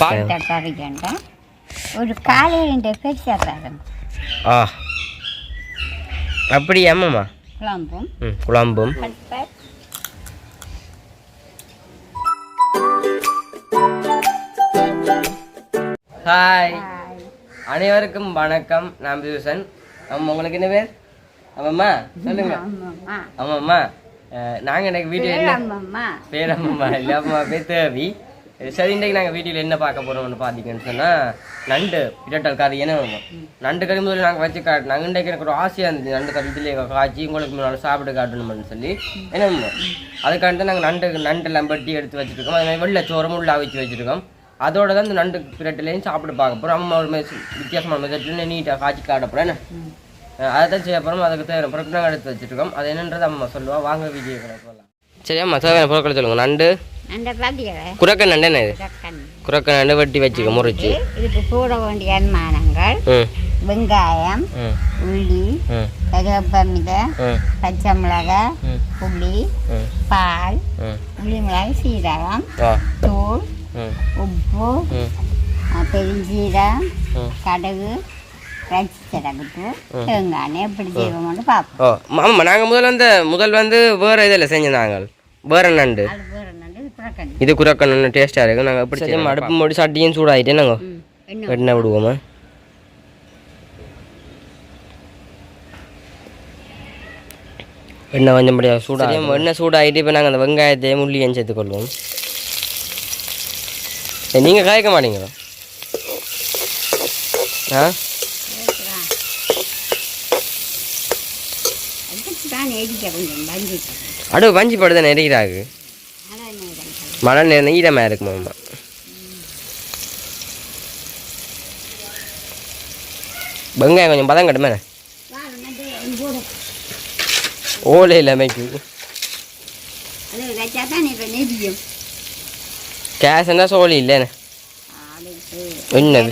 பால். கறிக்கண்ட ஒரு காலையில் பெருசாக தரும் ஆ. அப்படி அம்மம்மா குழம்பும். ம் குழம்பும். Pepper hi. அனைவருக்கும் வணக்கம். நான் பியூசன் அம்மா உங்களுக்கு என்ன பேர்? அம்மம்மா சொல்லுங்க. ஆமாம்மா ஆமாம்மா நாங்கள் எனக்கு வீடியோ என்ன ஆமாம்மா பேர் அம்மம்மா இல்லை அம்மா பேர் தேவி. சரி இன்றைக்கு நாங்கள் வீட்டில் என்ன பார்க்க போகிறோம்னு பார்த்தீங்கன்னு சொன்னால் நண்டு பிரட்டல் கதை என்ன நண்டு கறி முதல்ல நாங்கள் வச்சு காட்டினாங்க இன்றைக்கு எனக்கு ஒரு ஆசையாக இருந்துச்சு நண்டு கறி இதில் காய்ச்சி உங்களுக்கு முன்னால் சாப்பிட்டு காட்டணும்னு சொல்லி. என்ன அதுக்காண்டி நாங்கள் நண்டு நண்டு லம்பட்டி எடுத்து வச்சுருக்கோம். அது மாதிரி வெள்ளை சோறும் உள்ள அவிச்சு வச்சுருக்கோம். அதோட தான் இந்த நண்டு பிரட்டலையும் சாப்பிட்டு பார்க்க போகிறோம் அம்மா ஒரு மெஸ் வித்தியாசமான மெத்தட்ல நீட்டாக காய்ச்சி காட்ட போகிறேன் அதை தான் செய்ய போகிறோம் அதுக்கு தேவையான பொருட்கள் நாங்கள் எடுத்து வச்சுருக்கோம். அது என்னன்றது அம்மா சொல்லுவா. வாங்க வீடியோ சொல்லலாம் சரி அம்மா தேவையான பொருட்களை சொல்லுங்கள் நண்டு அந்த பாத்தியலை குரக்க நண்டு என்ன இது கக்கன் குரக்க நண்டு வெட்டி வச்சுக்க முறிச்சு. இதுக்கு போட வேண்டிய அனுமானங்கள். வெங்காயம் உள்ளி ம். கருவேப்பமிலை ம். பச்சை மிளகாய் ம். புளி பால் புளி மிளகாய் சீரகம் தூள் உப்பு பெருஞ்சீரகம் கடுகு ஆமாம் நாங்கள் முதல்ல வந்து முதல் வந்து வேறு இதில் செஞ்சோம் நாங்கள். வேறு நண்டு. இது குரக்க நண்டு டேஸ்ட்டாக இருக்கும் நாங்கள் எப்படி செய்யணும் அடுப்பு மூடி சட்டியும் சூடாகிட்டே நாங்கள் எண்ணெய் விடுவோமா? எண்ணெய் கொஞ்சம் படியாக சூடாக எண்ணெய் சூடாகிட்டு இப்போ நாங்கள் அந்த வெங்காயத்தையும் உள்ளியும் சேர்த்துக்கொள்வோம் நீங்கள் காய்க்க மாட்டீங்களா? ஆ? அடுப்பு பஞ்சு படுதான் நேரம் மழை நேரம் ஈரமாக இருக்குமாம்மா வெங்காயம் கொஞ்சம் பதம் கட்டுமே இப்போ நெரியும் கேஷ்னா சோழி இல்லைண்ணே என்னது?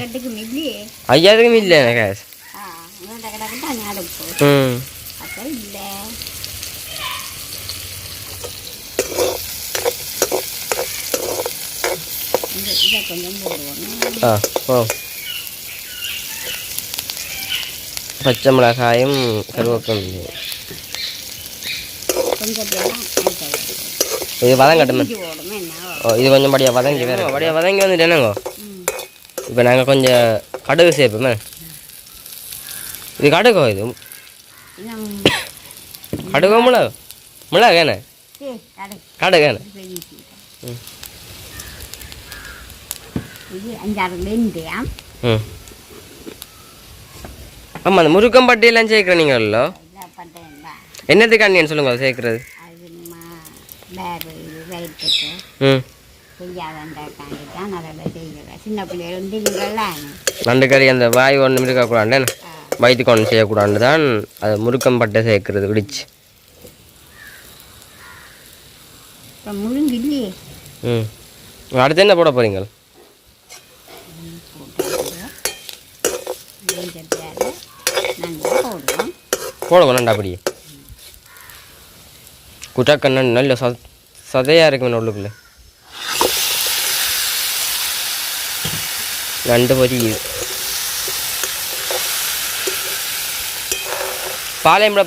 இல்லைண்ணே கேஷ் ம் அப்போ இல்லை இதை கொஞ்சம் போடுவோம் ஆ ஓ பச்சை மிளகாயும் கருவேப்பிலை கொஞ்சம் பேரும் இது வதம் கட்டுமே இஞ்சி போடுமே என்ன ஓ இது கொஞ்சம் படியாக வதங்கி வேற படியாக வதங்கி வந்துட்டு என்னங்கோ? இப்போ நாங்கள் கொஞ்சம் கடுகு சேர்ப்போமே. இது கடுகோ இது? கடுகோ மிளகு. மிளகு என்ன? கடுகு. என்ன? ம். இது அஞ்சாறு வெந்தயம் ஆமாம் அந்த முருக்கம்பட்டியெல்லாம் சேர்க்குற நீங்களோ என்னத்துக்கு அண்ணியன் சொல்லுங்க சேர்க்குறது? அது நம்ம வேறு இது வயிற்றுக்கு ம். செய்யாதண்டாக்காண்டி தான் அதெல்லாம் செய்கிறேன் சின்ன பிள்ளைகள் இருந்தீங்கள்லாம் நண்டு கறி அந்த வாய் ஒன்றும் இருக்கக்கூடாது வயிற்றுக்கு ஒன்று செய்யக்கூடாது தான் அது முருக்கம்பட்டை சேர்க்குறது விடிச்சு. இப்போ முழுங்கு இல்லையே ம். அடுத்து என்ன போட போகிறீங்க மஞ்சள் பேரை நல்லா போடுவோம் போட வேணாண்டா அப்படியே குட்டக்கண்ணன் நல்ல ச சதையாக இருக்குமே உள்ளுக்குள்ள. நண்டு பொரியுது பாளையம் விட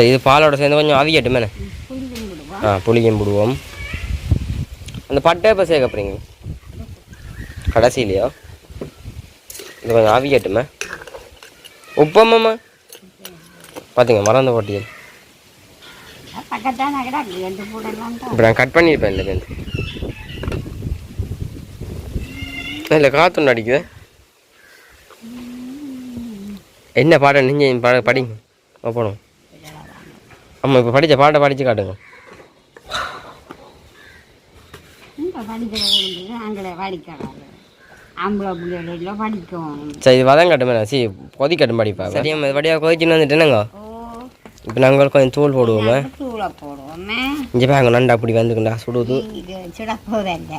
சரி இது பாலோட சேர்ந்து கொஞ்சம் விடுவோம் ஆ புளியும் போடுவோம் அந்த பட்டை இப்போ சேர்க்க போகிறீங்க கடைசியிலையோ? இது கொஞ்சம் அவியட்டுமே உப்பம்மாம்மா பார்த்துங்க மறந்த போட்டியல் இப்போ நான் கட் பண்ணியிருப்பேன் பேருந்து இல்லை காற்று அடிக்குது. என்ன பாடம் நீங்கள் பாட படிங்க. ஆ, போடும் ஆமாம் இப்போ படித்த பாட்டை படித்து காட்டுங்க. சரி இது வதம் கட்டுமே சி கொதிக்கட்டும் படிப்பா சரியா இது வடியாக கொதிச்சுன்னு வந்துட்டேனுங்க ஓ. இப்போ நாங்கள் கொஞ்சம் தூள் போடுவோமே. தூளை போடுவோமே. இங்கே பாங்க நண்டா அப்படி வந்துக்குண்டா சுடுது. இது சுட போதல்ல.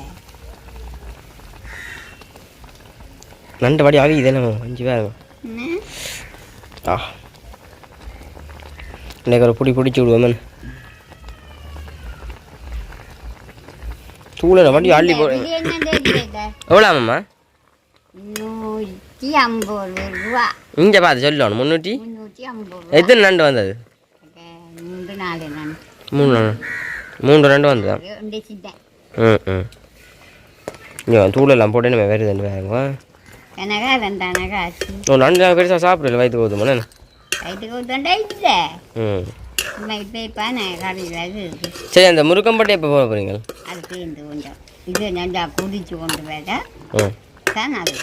நண்டு வாடி ஆவி இதே நம்ம அஞ்சு பேர் என்ன? ஆ. இன்னைக்கு ஒரு பிடி பிடிச்சி விடுவோமே தூளை வண்டி அள்ளி போ இது என்ன தெரியல எவ்வளோ ஆமாம்மா நூற்றி ஐம்பது ரூபா. இங்கே பார்த்து சொல்லணும் முந்நூற்றி எத்தனை நண்டு வந்தது? மூணு மூன்று நண்டு வந்ததா? உண்டிச்சிட்டேன் ம் ம். இங்கே தூளெல்லாம் போட்டு நம்ம வேறு ரெண்டு வேறுங்க நண்டு பெருசாக சாப்பிடல வயிற்று இல்லை ம். சரி அந்த முருக்கம்பட்டை எப்போ போக போகிறீங்க இது நல்லா குடிச்சு கொண்டு தான் அது.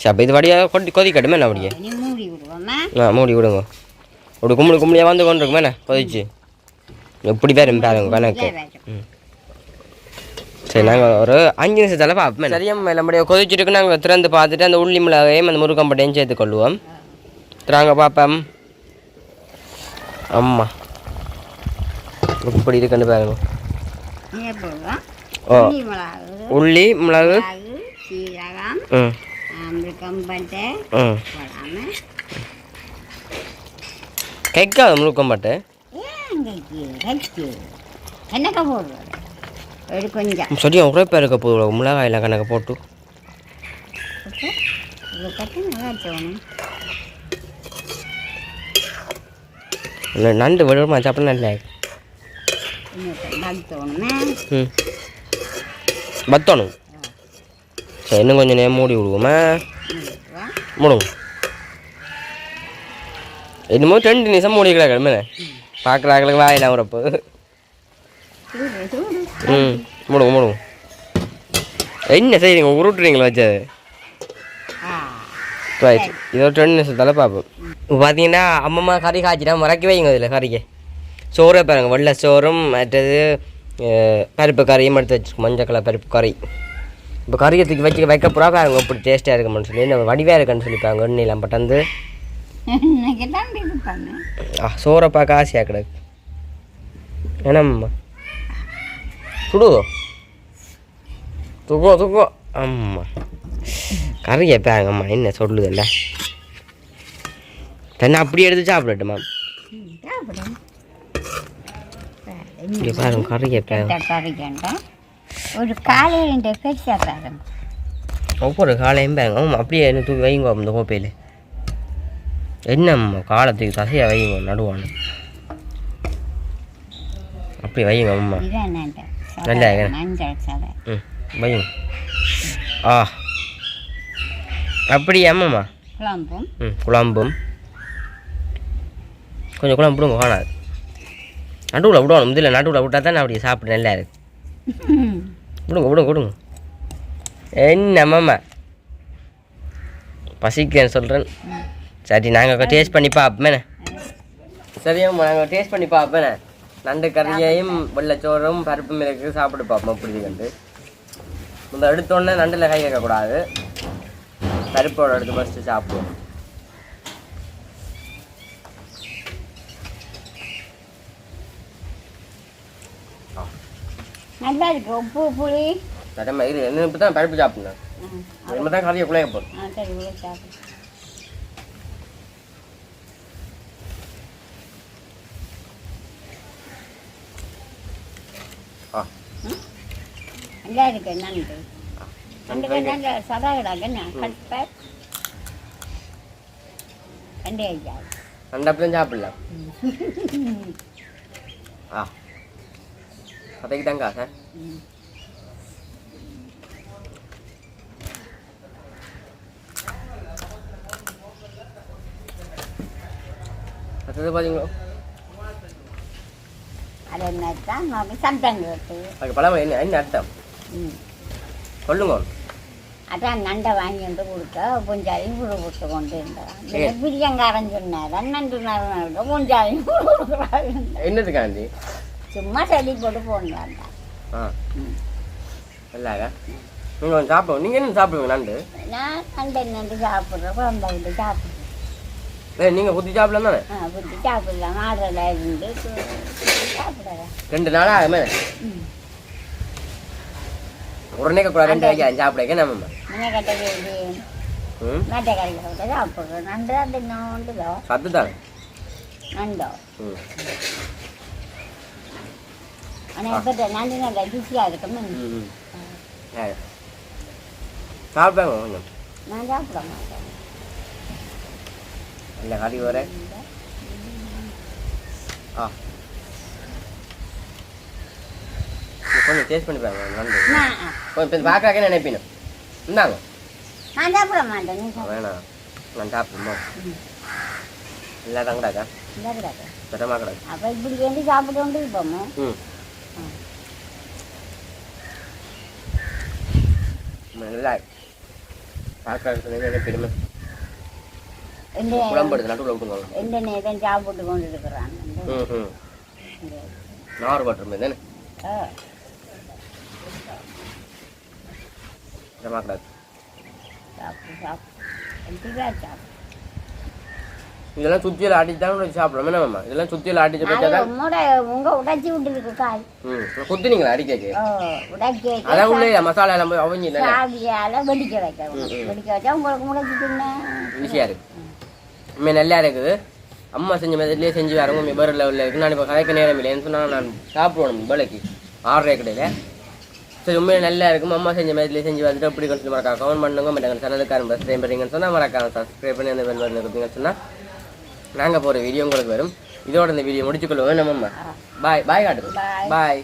சரி அப்போ இது வடியாக கொட்டி கொதிக்கட்டுமே என்ன அப்படியே? மூடி விடுவோமா? ஆ மூடி விடுங்க. ஒரு கும்பல் கும்பலியாக வந்து கொண்டு இருக்குமே என்ன? கொதிச்சு. எப்படி பேரும் பாருங்க கணக்கு. ம். சரி நாங்கள் ஒரு அஞ்சு நிமிஷத்தில் பார்ப்போம் சரியா நம்முடைய கொதிச்சுட்டு நாங்கள் திறந்து பார்த்துட்டு அந்த உள்ளி மிளகையும் அந்த முருகம்பட்டையும் சேர்த்து கொள்வோம். திராங்க பார்ப்போம். அம்மா இப்படி இருக்குன்னு பாருங்க ஓ உள்ளி மிளகு சீரகம் ம் மிருக்கம்பட்டை ம் போடாமல் கைக்காது முருகம்பட்டை ஏங்கைக்கு ரைட்டு என்னக்கா போடுறது ஒரு கொஞ்சம். சரியா ஒரே பேருக்கு போதும் மிளகாயெல்லாம் கணக்கு போட்டு. கட்டி நல்லா இல்லை நண்டு விடுமா சாப்பிட நல்ல ம். பத்தணும். சரி இன்னும் கொஞ்சம் நேரம் மூடி விடுவோமா? மூடுங்க. என்னமோ ரெண்டு நிமிஷம் மூடி கிடக்கணுமே பார்க்குறாங்களுக்கு வாயிலாம் வரப்போ ம் மூடுங்க மூடுங்க. என்ன செய்றீங்க? உருட்டுறீங்களா வச்சது? ரைட் இதோ ரெண்டு நிமிஷத்தால் பார்ப்போம் இப்போ பார்த்தீங்கன்னா அம்மம்மா கறி காய்ச்சிட்டா மறக்க வைங்க இதில் கறிக்கு. சோறே பாருங்க வெள்ளை சோறும் மற்றது பருப்பு கறியும் எடுத்து வச்சுருக்கோம் மஞ்சள் கலர் பருப்பு கறி. இப்போ கறியை தூக்கி வச்சு வைக்க போகிறா பாருங்க இப்படி டேஸ்ட்டாக இருக்குமென்னு சொல்லி இந்த வடிவாக இருக்குன்னு சொல்லிப்பாங்க எண்ணெயெல்லாம் பட்டந்து ஆ சோறை பார்க்க ஆசையாக கிடக்கு. என்னம்மா சுடுதோ? தூக்கம் தூக்கம் ஆமாம் கறியை பாருங்கம்மா என்ன சொல்லுதல்ல? தன்னை அப்படியே எடுத்து சாப்பிடட்டுமா. இங்கே பாருங்க கறியை கறிக்கண்டா ஒரு காலையில் பெருசாக பாருங்க. ஒவ்வொரு காலையும் பாருங்க. ஆமாம் அப்படியே என்ன தூக்கி வைங்க இந்த கோப்பையில். என்னம்மா காலத்துக்கு தசையாக வைங்க நடுவான. அப்படி வைங்க அம்மா. நல்லா வைங்க. ஆ. அப்படி அம்மாம்மா குழம்பும். ம் குழம்பும். கொஞ்சம் குழம்பு விடுங்க காணாது நடுவில் விடணும் இதில் நடுவில் விட்டா தான் அப்படி சாப்பிட நல்லா இருக்கு. விடுங்க விடுங்க விடுங்க. என்ன பசிக்கிறேன்னு சொல்கிறேன் சரி நாங்கள் டேஸ்ட் பண்ணி பார்ப்போமே சரியாம்மா நாங்கள் டேஸ்ட் பண்ணி பார்ப்பேன் நண்டு கறியையும் வெள்ளச்சோறும் பருப்பு மிளகு சாப்பிட்டு பார்ப்போம் அப்படி கண்டு இந்த எடுத்தோடனே நண்டில் கை வைக்கக்கூடாது. பருப்போட எடுத்து ஃபஸ்ட்டு சாப்பிடுவோம். நல்லா இருக்கு உப்பு புளி. தடமை இது என்ன இப்போ தான் பருப்பு சாப்பிடணும். ம், என்ன தான் கறியை குழைய போகிறோம் ஆ சரி உள்ள சாப்பிடு. நல்லா இருக்கு நண்டு என்ன? கட்ட ரெண்டு ஐயா. நண்டு அப்படி தான் சாப்பிடலாம் ஆ. கதைக்கு தாங்க ம். அடுத்தது பார்த்தீங்களோ அது என்ன தான் கேட்டு அதுக்கு பழமொழி என்ன? என்ன அர்த்தம்? சொல்லுங்க. அதான் நண்டை வாங்கி வந்து கொடுத்தா கொஞ்சாயும் ஊற போட்டு கொண்டு இருந்தான். பிரியங்காரன் சொன்னார் நண்டு நேரம் கொஞ்சாயும் என்னதுக்காண்டி சும்மா சளி போட்டு போனாங்க ஆ. நீங்கள் சாப்பிடுவோம் நீங்கள் என்ன சாப்பிடுவீங்க நண்டு? நான் நண்டை நண்டு சாப்பிட்றேன் குழம்பு விட்டு சாப்பிட்றேன். ஏ நீங்கள் குத்தி சாப்பிடலாம் தானே? விட்டு சாப்பிடலாம். ஆடுறதா இருந்து சாப்பிடலாம். ரெண்டு நாளாக ஆகுமே. ம். உடனே கூட ரெண்டு வைக்க சாப்பிடுங்க நம்ம முன்ன கட்ட வேண்டி ம் மேட்டை கறிகளை விட சாப்பிட்றோம் நண்டு தான் தின்னோண்டுதோ சத்து தானே நண்டோ ம் ஆனால் இப்போ நண்டு நல்ல ருசியாக இருக்கும் ம் ம் சரி சாப்பிட்டாங்க கொஞ்சம் நான் சாப்பிட மாட்டேன் இல்லை கறி வர ஆ கொஞ்சம் டேஸ்ட் பண்ணி பாருங்க நான் கொஞ்சம் இப்போ பார்க்காக்க நினைப்பினோம் இந்தாங்க. நான் சாப்பிட மாட்டேன் வேணாம். நான் சாப்பிடுமா? இல்லை தங்கடாக்கா இந்த கிடக்கு பெட்டமா கிடக்கு அப்போ இப்படி வேண்டி சாப்பிட்டு கொண்டு இருப்போமோ. ம். ம். நல்லா பார்க்கறது நினைப்பிடுமே எந்த குழம்பு நடுவில் விட்டுங்க எந்த நேரம் சாப்பிட்டு கொண்டு இருக்கிறான். ம் ம். நார் தானே? சாப்பிட்டு இதெல்லாம் சுத்தியில் ஆட்டிட்டு தான் சாப்பிடணும் என்ன இதெல்லாம் சுத்தியில் ஆட்டிச்சு அது உங்களோட உங்க உடைச்சி விட்டுருக்கு காய். ம். குத்துனீங்களா அடிக்கக்கு? ஓ உடைச்சி அதான் உள்ளே மசாலா எல்லாம் போய் அவங்க இல்லை சாவியால வெடிக்க ம். வெடிக்க வச்சா உங்களுக்கு முளைச்சிட்டுன்னா ஈஸியாக இருக்கு. உண்மை நல்லா இருக்குது. அம்மா செஞ்ச மாதிரிலே செஞ்சு வரவங்க வேறு லெவலில் இருக்கு நான் இப்போ கதைக்க நேரம் இல்லைன்னு சொன்னால் நான் சாப்பிடுவேன் வேலைக்கு. ஆறரை கடையில். சரி உண்மையிலே நல்லா இருக்கும் அம்மா செஞ்ச மாதிரிலே செஞ்சு வந்துட்டு அப்படி கொஞ்சம் மறக்கா கமெண்ட் பண்ணுங்க. மறக்காம சேனலுக்காரன் சப்ஸ்கிரைப் பண்ணுறீங்கன்னு சொன்னால் மறக்காம சப்ஸ்கிரைப் பண்ணி அந்த பெல் பட்டன் கொடுத்தீங்கன்னு சொன்னால் நாங்கள் போகிற வீடியோ உங்களுக்கு வரும். இதோட இந்த வீடியோ முடிச்சுக்கொள்வோம். நம்ம பாய் பாய் Bye. பாய்